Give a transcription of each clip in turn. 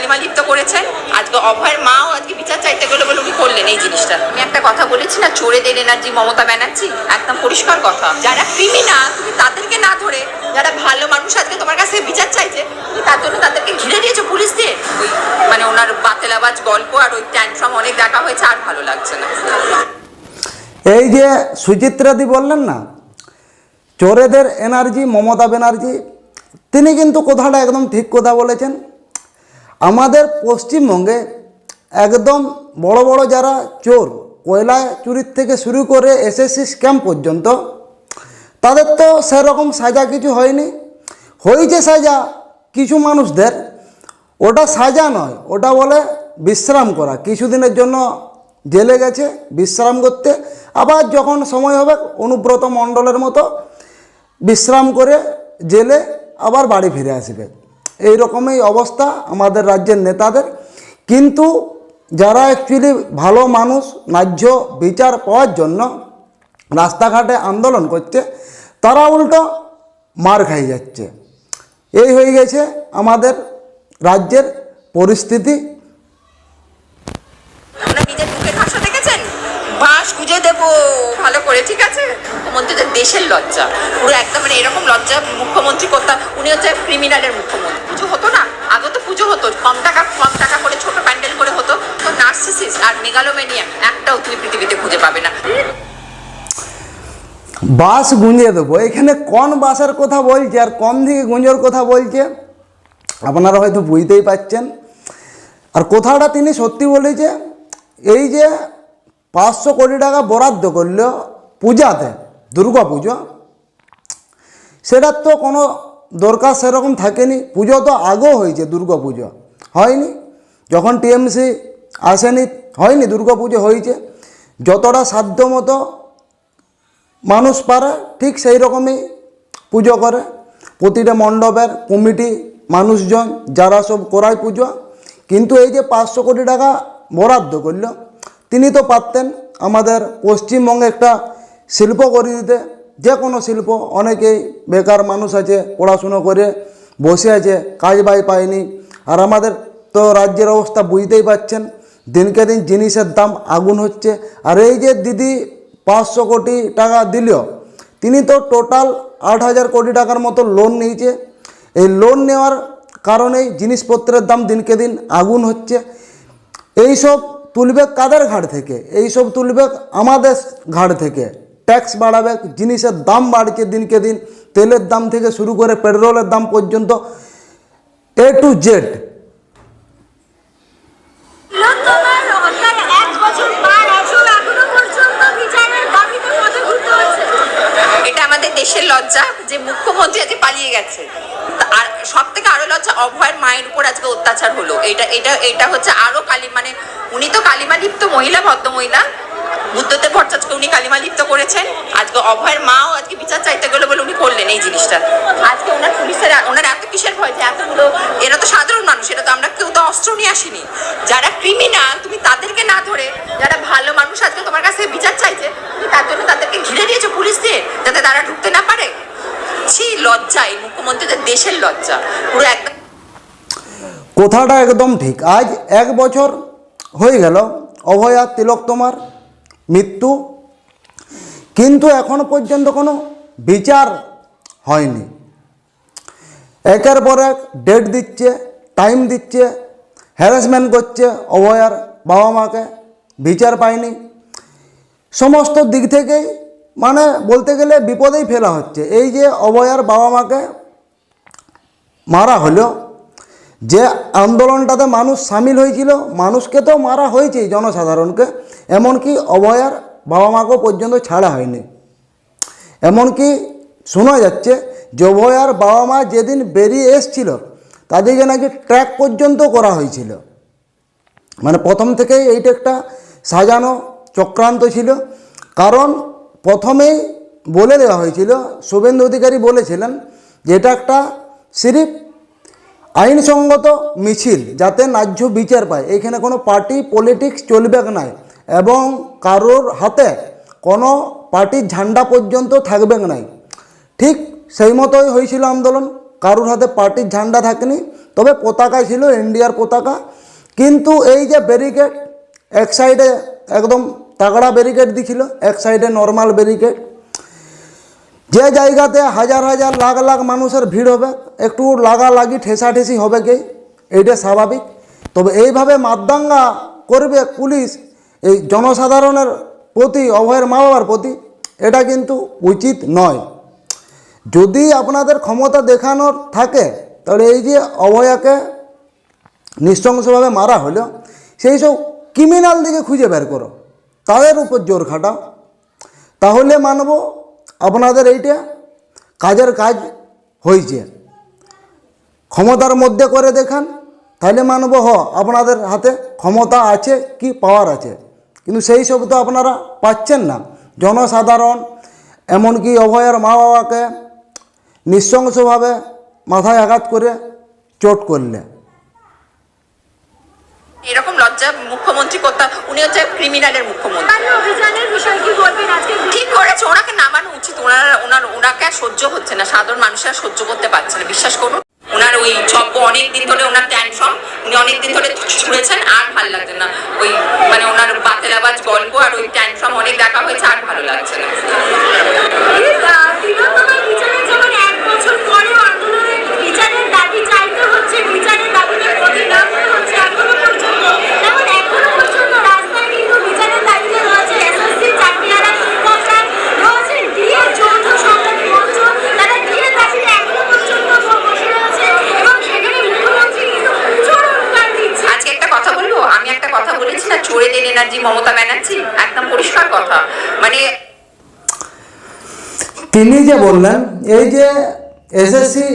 কালিমা লিপ্ত করেছেন আজকে অভয়ের মাও আজকে বিচার চাইতে গেলে বলে উনি করলেন এই জিনিসটা। আমি একটা কথা বলেছি না চোরেদের এনার্জি, মমতা ব্যানার্জি, একদম পরিষ্কার কথা। যারা ক্রিমিনাল তুমি তাদেরকে না ধরে, যারা ভালো মানুষ আজকে তোমার কাছে বিচার চাইছে, তুমি তার জন্য তাদেরকে ঘিরে দিয়েছ পুলিশ দিয়ে? ওই মানে ওনার বাতেলাবাজ গল্প আর ওই ট্যান্ট্রাম অনেক দেখা হয়েছে, আর ভালো লাগছে না। এই যে সুচিত্রাদি বললেন না, চোরেদের এনার্জি মমতা ব্যানার্জি, তিনি কিন্তু কথাটা একদম ঠিক কথা বলেছেন। আমাদের পশ্চিমবঙ্গে একদম বড় বড় যারা চোর, কয়লা চুরির থেকে শুরু করে এসএসসি স্ক্যাম পর্যন্ত, তাদের তো সেরকম সাজা কিছু হয়নি। হয়েছে সাজা কিছু মানুষদের, ওটা সাজা নয়, ওটা বলে বিশ্রাম করা। কিছুদিনের জন্য জেলে গেছে, বিশ্রাম করতে, আবার যখন সময় হবে অনুব্রত মণ্ডলের মতো বিশ্রাম করে জেলে আবার বাড়ি ফিরে আসবে। এই রকমই অবস্থা আমাদের রাজ্যের নেতাদের। কিন্তু যারা অ্যাকচুয়ালি ভালো মানুষ, ন্যায্য বিচার পাওয়ার জন্য রাস্তাঘাটে আন্দোলন করছে, তারা উল্টো মার খাই যাচ্ছে। এই হয়ে গেছে আমাদের রাজ্যের পরিস্থিতি আপনার নিজের মুখের ভাষা দেখেছেন বাঁশ খুঁজে দেবো। ভালো করে, ঠিক আছে? মুখ্যমন্ত্রীদের দেশের লজ্জা। পুরো একদম মানে এরকম লজ্জা মুখ্যমন্ত্রী করতাম উনি হচ্ছে ক্রিমিনালের মুখ্যমন্ত্রী। পুজো হতো না আগে তো পুজো হতো। কম টাকা কম টাকা করে, ছোট প্যান্ডেল করে হতো। তো নার্সিসিস আর মেগালোমেনিয়া একটাও তুমি পৃথিবীতে খুঁজে পাবে না। বাস গুঁজে দেবো। এখানে কোন বাসের কথা বলছে আর কোন দিকে গুঁজোর কথা বলছে, আপনারা হয়তো বুঝতেই পাচ্ছেন আর কথাটা তিনি সত্যি বলেছে, এই যে পাঁচশো কোটি টাকা বরাদ্দ করল পূজাতে, দুর্গা পুজো। সেটার তো কোনো দরকার সেরকম থাকেনি। পুজো তো আগেও হয়েছে, দুর্গা পুজো। হয়নি। যখন টিএমসি আসেনি, হয়নি দুর্গা পুজো হয়েছে। যতটা সাধ্য মতো মানুষ পারে, ঠিক সেই রকমই পুজো করে। প্রতিটা মণ্ডপের কমিটি, মানুষজন, যারা সব করায় পুজো। কিন্তু এই যে পাঁচশো কোটি টাকা বরাদ্দ করল তিনি তো পারতেন আমাদের পশ্চিমবঙ্গে একটা শিল্প করে দিতে। যে কোনো শিল্প, অনেকেই বেকার মানুষ আছে, পড়াশুনো করে বসে আছে, কাজ বাই পায়নি। আর আমাদের তো রাজ্যের অবস্থা বুঝতেই পাচ্ছেন দিনকে দিন জিনিসের দাম আগুন হচ্ছে। আর এই যে দিদি পাঁচশো কোটি টাকা দিল, তিনি তো টোটাল আট হাজার কোটি টাকার মতো লোন নিয়েছে। এই লোন নেওয়ার কারণেই জিনিসপত্রের দাম দিনকে দিন আগুন হচ্ছে। এই সব তুলবে কাদের ঘাট থেকে? এই সব তুলবে আমাদের ঘাট থেকে। ট্যাক্স বাড়াবে জিনিসের দাম বাড়ছে দিনকে দিন। তেলের দাম থেকে শুরু করে পেট্রোলের দাম পর্যন্ত এ টু জেড দেশের লজ্জা যে মুখ্যমন্ত্রী আজকে পালিয়ে গেছে। আর সব থেকে আরও লজ্জা অভয়ের মায়ের উপর আজকে অত্যাচার হলো। এটা এটা এটা হচ্ছে আরও কালি মানে উনি তো কালিমা লিপ্ত মহিলা ভদ্র মহিলা বুদ্ধদেব ভট্টাচার্যকে উনি কালিমা লিপ্ত করেছেন। আজকে অভয়ের মাও আজকে বিচার চাইতে গেলো বলে উনি করলেন এই জিনিসটা। আজকে ওনার পুলিশের ওনার এত কিসের ভয় যে এতগুলো, এরা তো সাধারণ মানুষ এটা তো আমরা কেউ তো অস্ত্র নিয়ে আসিনি। যারা ক্রিমিনাল তুমি তাদেরকে না ধরে, যারা ভালো মানুষ আজকে তোমার কাছে বিচার চাইছে, তুমি তার জন্য তাদেরকে ঘিরে দিয়েছ পুলিশ দিয়ে, যাতে তারা ঢুকতে না পারে। ছি, লজ্জা এই দেশের লজ্জা, পুরো কথাটা একদম ঠিক। আজ এক বছর হয়ে গেল, অভয়া তিলক তোমার মৃত্যু, কিন্তু এখনও পর্যন্ত কোনো বিচার হয়নি। একের পর এক ডেট দিচ্ছে টাইম দিচ্ছে হ্যারাসমেন্ট করছে অভয়ার বাবা মাকে, বিচার পায়নি। সমস্ত দিক থেকেই মানে বলতে গেলে বিপদেই ফেলা হচ্ছে। এই যে অভয়ার বাবা মাকে মারা হলো। যে আন্দোলনটাতে মানুষ সামিল হয়েছিল, মানুষকে তো মারা হয়েছেই জনসাধারণকে, এমনকি অভয়ার বাবা মাকেও পর্যন্ত ছাড়া হয়নি। এমনকি শোনা যাচ্ছে যে অভয়ার বাবা মা যেদিন বেরিয়ে এসছিল, তাদেরকে নাকি ট্র্যাক পর্যন্ত করা হয়েছিল। মানে প্রথম থেকেই এইটা একটা সাজানো চক্রান্ত ছিল। কারণ প্রথমেই বলে দেওয়া হয়েছিল, শুভেন্দু অধিকারী বলেছিলেন যে এটা একটা সিরিফ আইনসঙ্গত মিছিল যাতে ন্যায্য বিচার পায়। এখানে কোনো পার্টি পলিটিক্স চলবেক নাই এবং কারোর হাতে কোনো পার্টির ঝান্ডা পর্যন্ত থাকবে নাই। ঠিক সেই মতোই হয়েছিল আন্দোলন। কারোর হাতে পার্টির ঝান্ডা থাকেনি, তবে পতাকায় ছিল ইন্ডিয়ার পতাকা। কিন্তু এই যে ব্যারিকেড এক সাইডে একদম তাগড়া ব্যারিকেড দিছিল, এক সাইডে নর্মাল ব্যারিকেড যে জায়গাতে হাজার হাজার, লাখ লাখ মানুষের ভিড় হবে, একটু লাগালাগি, ঠেসাঠেসি হবে কে? এইটা স্বাভাবিক। তবে এইভাবে মাতদাঙ্গা করবে পুলিশ, এই জনসাধারণের প্রতি, অভয়ের মা বাবার প্রতি, এটা কিন্তু উচিত নয়। যদি আপনাদের ক্ষমতা দেখানোর থাকে, তাহলে এই যে অভয়াকে নৃশংসভাবে মারা হলো, সেই সব ক্রিমিনাল দিকে খুঁজে বের করো। তাদের উপর জোর খাটাও। তাহলে মানব আপনাদের এইটা কাজের কাজ হয়েছে ক্ষমতার মধ্যে করে দেখান তাহলে মানব হ, আপনাদের হাতে ক্ষমতা আছে কি পাওয়ার আছে। কিন্তু সেই সব তো আপনারা পাচ্ছেন না। জনসাধারণ, এমনকি অভয়ের মা বাবাকে নৃশংসভাবে মাথায় আঘাত করে চোট করলে। এরকম লজ্জা মুখ্যমন্ত্রী করতে উনি হচ্ছে ক্রিমিনালের মুখ্যমন্ত্রী। অভিযানের বিষয় কি বলবেন আজকে? ঠিক করেছে ওনাকে নামানো উচিত। ওনার ওনার ওনাকে সহ্য হচ্ছে না। সাধারণ মানুষের সহ্য করতে পারছে না বিশ্বাস করুন। ওনার ওই চব্য অনেক দিন ধরে ওনার ট্যানফর্ম উনি অনেক দিন ধরে ছুঁড়েছেন আর ভালো লাগছে না। এনার্জি মমতা ব্যানার্জি? একদম পরিষ্কার কথা। মানে তিনি যে বললেন, এই যে এসএসসি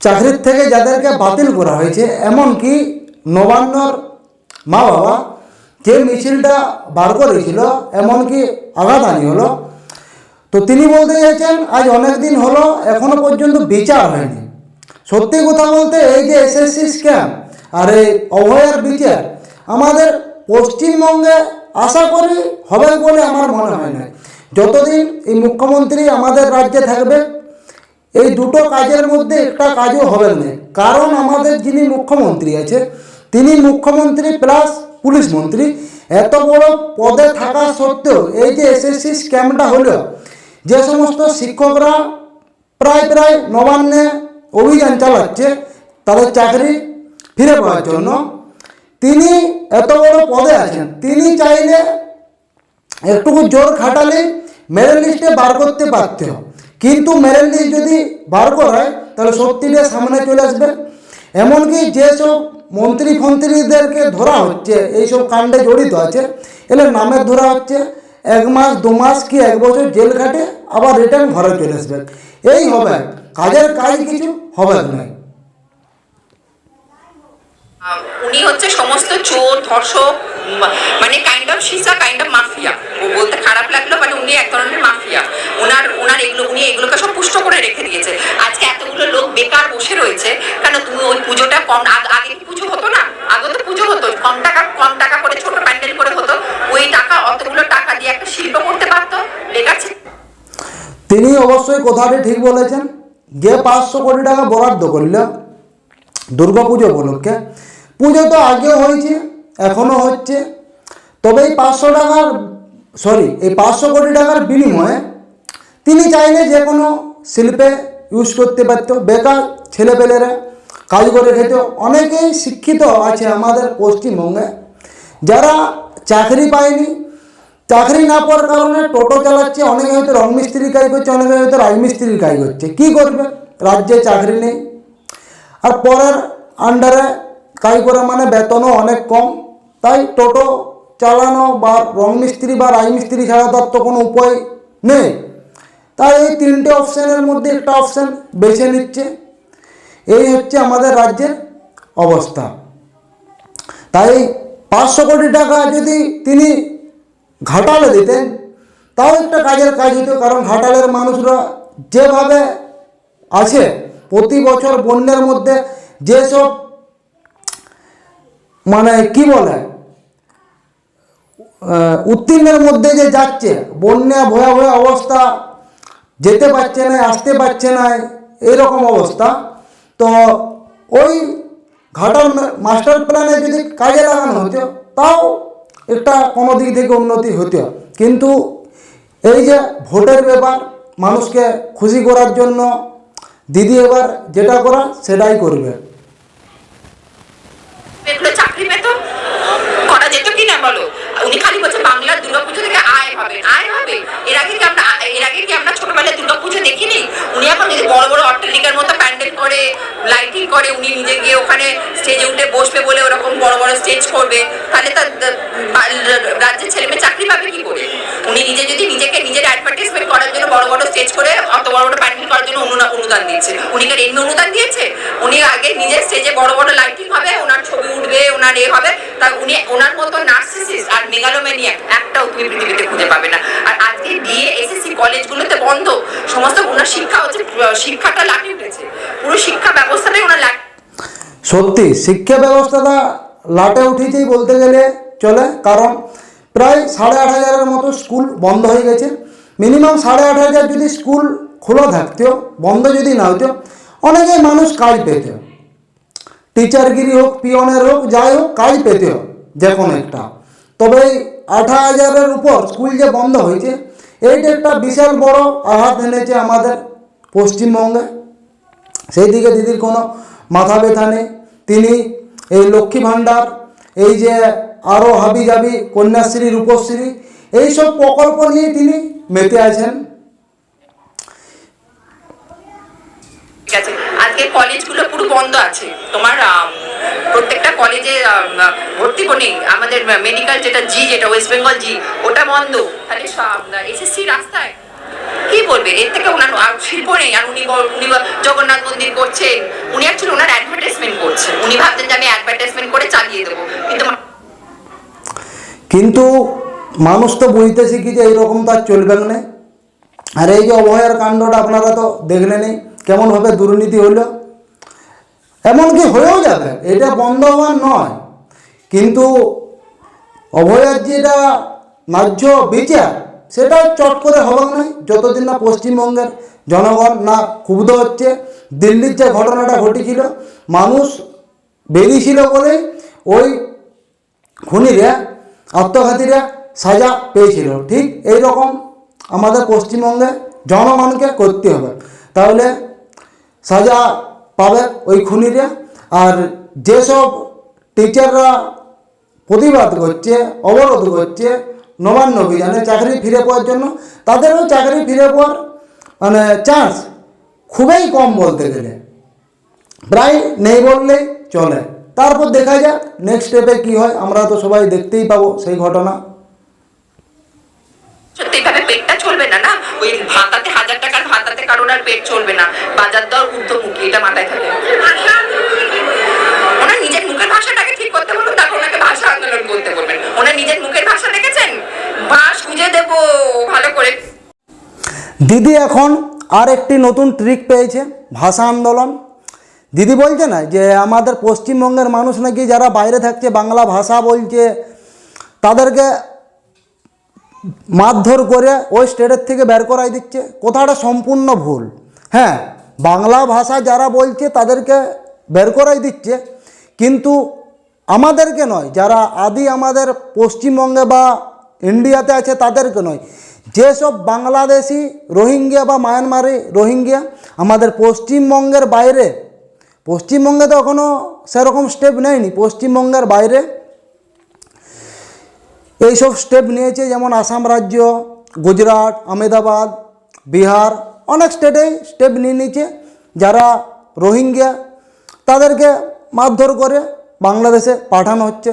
চাকরির থেকে যাদেরকে বাতিল করা হয়েছে, এমনকি নবান্নর মা বাবা যে মিছিলটা বার করেছিল, এমনকি আঘাতানি হলো, তো তিনি বলতে চাইছেন, আজ অনেক দিন হলো, এখনও পর্যন্ত বিচার হয়নি। সত্যি কথা বলতে, এই যে এসএসসি স্ক্যাম আর এই অভয়ের বিচার, আমাদের পশ্চিমবঙ্গে আশা করি হবে বলে আমার মনে হয় না যতদিন এই মুখ্যমন্ত্রী আমাদের রাজ্যে থাকবে, এই দুটো কাজের মধ্যে একটা কাজও হবে না। কারণ আমাদের যিনি মুখ্যমন্ত্রী আছে, তিনি মুখ্যমন্ত্রী প্লাস পুলিশ মন্ত্রী। এত বড় পদে থাকা সত্ত্বেও এই যে এসএসসি স্ক্যামটা হলো, যে সমস্ত শিক্ষকরা প্রায় প্রায় নবান্নে অভিযান চালাচ্ছে, তাদের চাকরি ফিরে পাওয়ার জন্য। তিনি এত বড় পদে আছেন। তিনি চাইলে একটুকু জোর খাটালে মেরিট লিস্টে বার করতে পারত কিন্তু মেরিট লিস্ট যদি বার করায়, তাহলে সত্যিটা সামনে চলে আসবে। এমনকি যেসব মন্ত্রী ফন্ত্রীদেরকে ধরা হচ্ছে, এইসব কাণ্ডে জড়িত আছে এলে নামে ধরা হচ্ছে। এক মাস, দু মাস কি এক বছর জেল খাটে আবার রিটার্ন ঘরে চলে আসবে। এই হবে। কাজের কাজ কিছু হবে না। উনি হচ্ছে সমস্ত চোর, ধর্ষক মানে কাইন্ড অফ সিসা কাইন্ড অফ মাফিয়া বলতে খারাপ লাগল মানে উনি এক ধরনের মাফিয়া ওনার ওনার এগুলো, উনি এগুলোকে সব পুষ্ট করে রেখে দিয়েছে। আজকে এতগুলো লোক বেকার বসে রয়েছে, কেন তুমি ওই পুজোটা কম, আগে কি পুজো হতো না? আগে তো পুজো হতো, কম টাকা কম টাকা করে, ছোট প্যান্ডেল করে হতো। ওই টাকা, অতগুলো টাকা দিয়ে একটা শিল্প করতে পারতো? বেকার তিনি অবশ্যই কথাটি ঠিক বলেছেন। যে পাঁচশো কোটি টাকা বরাদ্দ করল। দুর্গাপুজো উপলক্ষে। পুজো তো আগেও হয়েছে, এখনও হচ্ছে। তবে এই পাঁচশো টাকার সরি এই পাঁচশো কোটি টাকার বিনিময়ে তিনি চাইলে যে কোনো শিল্পে ইউজ করতে পারতো। বেকার ছেলেপেলেরা কাজ করে খেত। অনেকেই শিক্ষিত আছে আমাদের পশ্চিমবঙ্গে। যারা চাকরি পায়নি, চাকরি না পাওয়ার কারণে টোটো চালাচ্ছে, অনেকে হয়তো রং মিস্ত্রির কাজ করছে, অনেকে হয়তো রাজমিস্ত্রির কাজ করছে। কি করবে? রাজ্যে চাকরি নেই। আর পরের আন্ডারে কাজ করে মানে বেতনও অনেক কম। তাই টোটো চালানো বা রং মিস্ত্রি বা রাজমিস্ত্রি ছাড়া তার তো কোনো উপায় নেই। তাই এই তিনটে অপশানের মধ্যে একটা অপশান বেছে নিচ্ছে। এই হচ্ছে আমাদের রাজ্যের অবস্থা। তাই পাঁচশো কোটি টাকা যদি তিনি ঘাটালে দিতেন, তাও একটা কাজের কাজ হতো, কারণ ঘাটালের মানুষরা যেভাবে আছে, প্রতি বছর বন্যার মধ্যে যেসব মানে কি বলে? উত্তীর্ণের মধ্যে যে যাচ্ছে, বন্যা, ভয়াবহ অবস্থা, যেতে পারছে না, আসতে পারছে না এইরকম অবস্থা। তো ওই ঘাটাল মা- মাস্টার প্ল্যানে যদি কাজে লাগানো হতো, তাও একটা কোনো দিক থেকে উন্নতি হতো। কিন্তু এই যে ভোটের ব্যাপার, মানুষকে খুশি করার জন্য দিদি এবার যেটা করা সেটাই করবে এগুলো চাকরি পেত করা যেত কি না বলো উনি খালি বলছে বাংলার দুর্গাপুজো থেকে প্যান্ডেল করে লাইটিং করে, উনি নিজে গিয়ে ওখানে স্টেজে উঠে বসবে বলে ওরকম বড় বড় স্টেজ করবে, তাহলে তার রাজ্যের ছেলে মেয়ে চাকরি পাবে কি করে? উনি নিজে যদি নিজেকে নিজের অ্যাডভার্টাইজমেন্ট করার জন্য বড় বড় স্টেজ করে, অত বড় বড় অনুদান দিয়েছে। উনি কি এমনি অনুদান দিয়েছে? উনি আগে নিজের স্টেজে বড় বড় লাইটিং হবে, ওনার ছবি উঠবে, ওনার এ হবে। তা উনি ওনার মতো নার্সিসিস আর মেগালোম্যানিয়াক একটাও তুমি পৃথিবীতে খুঁজে পাবে না। আর আজকে বিএ এসএসসি কলেজগুলোতে বন্ধ। সমস্ত ওনার শিক্ষা হচ্ছে শিক্ষাটা লাঠি উঠেছে। পুরো শিক্ষা ব্যবস্থাটাই ওনার লাঠি সত্যি, শিক্ষা ব্যবস্থাটা লাটে উঠেছেই বলতে গেলে চলে, কারণ প্রায় সাড়ে আট হাজারের মতো স্কুল বন্ধ হয়ে গেছে। মিনিমাম সাড়ে আট হাজার যদি স্কুল খোলা থাকতো বন্ধ যদি না হতো অনেকে মানুষ কাজ পেত টিচারগিরি হোক, পিয়নের হোক, যাই হোক, কাজ পেত যে কোনো একটা। তবে আঠারো হাজারের উপর স্কুল যে বন্ধ হয়েছে, এইটা একটা বিশাল বড় আঘাত এনেছে আমাদের পশ্চিমবঙ্গে। সেই দিকে দিদির কোনো মাথা ব্যথা নেই। তিনি এই লক্ষ্মী ভাণ্ডার, এই যে আরও হাবি জাবি কন্যাশ্রী, রূপশ্রী, এইসব প্রকল্প নিয়ে তিনি মেতে আছেন। ঠিক আছে? আজকে কলেজগুলো পুরো বন্ধ আছে। তোমার প্রত্যেকটা কলেজে ভর্তি নেই। আমাদের মেডিকেল যেটা জি যেটা ওয়েস্ট বেঙ্গল জি ওটা বন্ধ। তাহলে এসএসসি রাস্তায়? কি বলবে? এর থেকে ওনার শিল্প নেই। আর উনি উনি জগন্নাথ মন্দির করছেন। উনি অ্যাকচুয়ালি ওনার অ্যাডভার্টাইজমেন্ট করছেন। উনি ভাবছেন যে আমি অ্যাডভার্টাইজমেন্ট করে চালিয়ে দেবো। কিন্তু কিন্তু মানুষ তো বুঝতে শিখেছে, এইরকম তো আর চলবে না। আর এই যে অভয়ের কাণ্ডটা আপনারা তো দেখলেনই কেমনভাবে দুর্নীতি হলো? এমনকি হয়েও যাবে, এটা বন্ধ হওয়ার নয়। কিন্তু অভয়ের যেটা ন্যায্য বিচার, সেটা চট করে হবে না যতদিন না পশ্চিমবঙ্গের জনগণ না ক্ষুব্ধ হচ্ছে, দিল্লির যে ঘটনাটা ঘটেছিল, মানুষ বেরিয়েছিল বলে ওই খুনিরা, আত্মঘাতীরা সাজা পেয়েছিল। ঠিক এই রকম আমাদের পশ্চিমবঙ্গে জনগণকে করতে হবে। তাহলে সাজা পাবে ওই খুনিরা। আর যেসব টিচাররা প্রতিবাদ করছে, অবরোধ করছে, নবান্ন অভিযানে চাকরি ফিরে পাওয়ার জন্য, তাদেরও চাকরি ফিরে পাওয়ার মানে চান্স খুবই কম বলতে গেলে। প্রায় নেই বললেই চলে। তারপর দেখা যাক নেক্সট স্টেপে কি হয়, আমরা তো সবাই দেখতেই পাবো সেই ঘটনা সত্যি এইভাবে পেটটা চলবে না না? ওই ভাতাতে হাজার টাকার ভাতাতে কারোর আর পেট চলবে না। বাজার দর ঊর্ধ্বমুখী, এটা মাথায় থাকে। ওনার নিজের মুখের ভাষাটাকে ঠিক করতে বলুন, তারপর ওনাকে ভাষা আন্দোলন করতে বলবেন। ওনার নিজের মুখের ভাষা দেখেছেন? বাঁশ খুঁজে দেবো, ভালো করে। দিদি এখন আর একটি নতুন ট্রিক পেয়েছে, ভাষা আন্দোলন। দিদি বলছে না যে, আমাদের পশ্চিমবঙ্গের মানুষ নাকি যারা বাইরে থাকছে, বাংলা ভাষা বলছে, তাদেরকে মারধর করে ওই স্টেটের থেকে বের করাই দিচ্ছে। কথাটা সম্পূর্ণ ভুল। হ্যাঁ বাংলা ভাষা যারা বলছে তাদেরকে বের করাই দিচ্ছে। কিন্তু আমাদেরকে নয়, যারা আদি আমাদের পশ্চিমবঙ্গে বা ইন্ডিয়াতে আছে তাদেরকে নয়। যেসব বাংলাদেশি রোহিঙ্গিয়া বা মায়ানমারি রোহিঙ্গিয়া আমাদের পশ্চিমবঙ্গের বাইরে, পশ্চিমবঙ্গে তো এখনও সেরকম স্টেপ নেয়নি, পশ্চিমবঙ্গের বাইরে এইসব স্টেপ নিয়েছে যেমন আসাম রাজ্য, গুজরাট, আহমেদাবাদ, বিহার, অনেক স্টেটেই স্টেপ নিয়ে নিয়েছে। যারা রোহিঙ্গা, তাদেরকে মারধর করে বাংলাদেশে পাঠানো হচ্ছে।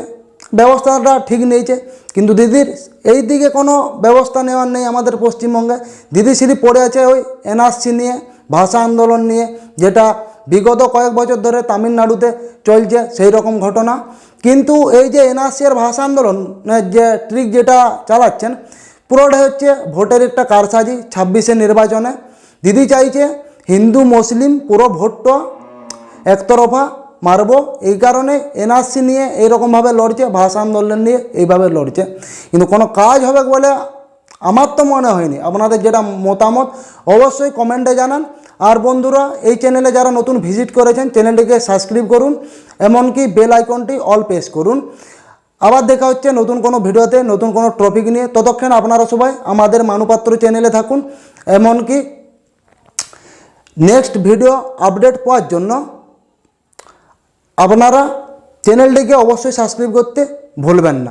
ব্যবস্থাটা ঠিক নিয়েছে। কিন্তু দিদির এই দিকে কোনো ব্যবস্থা নেওয়ার নেই আমাদের পশ্চিমবঙ্গে। দিদি শুধু পড়ে আছে ওই এনআরসি নিয়ে, ভাষা আন্দোলন নিয়ে, যেটা বিগত কয়েক বছর ধরে তামিলনাড়ুতে চলছে সেই রকম ঘটনা। কিন্তু এই যে এনআরসি এর ভাষা আন্দোলনের যে ট্রিক যেটা চালাচ্ছেন পুরোটা হচ্ছে ভোটের একটা কারসাজি ছাব্বিশে নির্বাচনে। দিদি চাইছে হিন্দু, মুসলিম পুরো ভোটটা একতরফা মারবো। এই কারণে এনআরসি নিয়ে এইরকমভাবে লড়ছে, ভাষা আন্দোলন নিয়ে এইভাবে লড়ছে। কিন্তু কোনো কাজ হবে বলে আমার তো মনে হয়নি। আপনাদের যেটা মতামত, অবশ্যই কমেন্টে জানান। আর বন্ধুরা, এই চ্যানেলে যারা নতুন ভিজিট করেছেন চ্যানেলটিকে সাবস্ক্রাইব করুন, এমনকি বেল আইকনটি অল প্রেস করুন। আবার দেখা হচ্ছে নতুন কোনো ভিডিওতে, নতুন কোনো টপিক নিয়ে। ততক্ষণ আপনারা সবাই আমাদের মানুপাত্র চ্যানেলে থাকুন। এমনকি নেক্সট ভিডিও আপডেট পাওয়ার জন্য আপনারা চ্যানেলটিকে অবশ্যই সাবস্ক্রাইব করতে ভুলবেন না।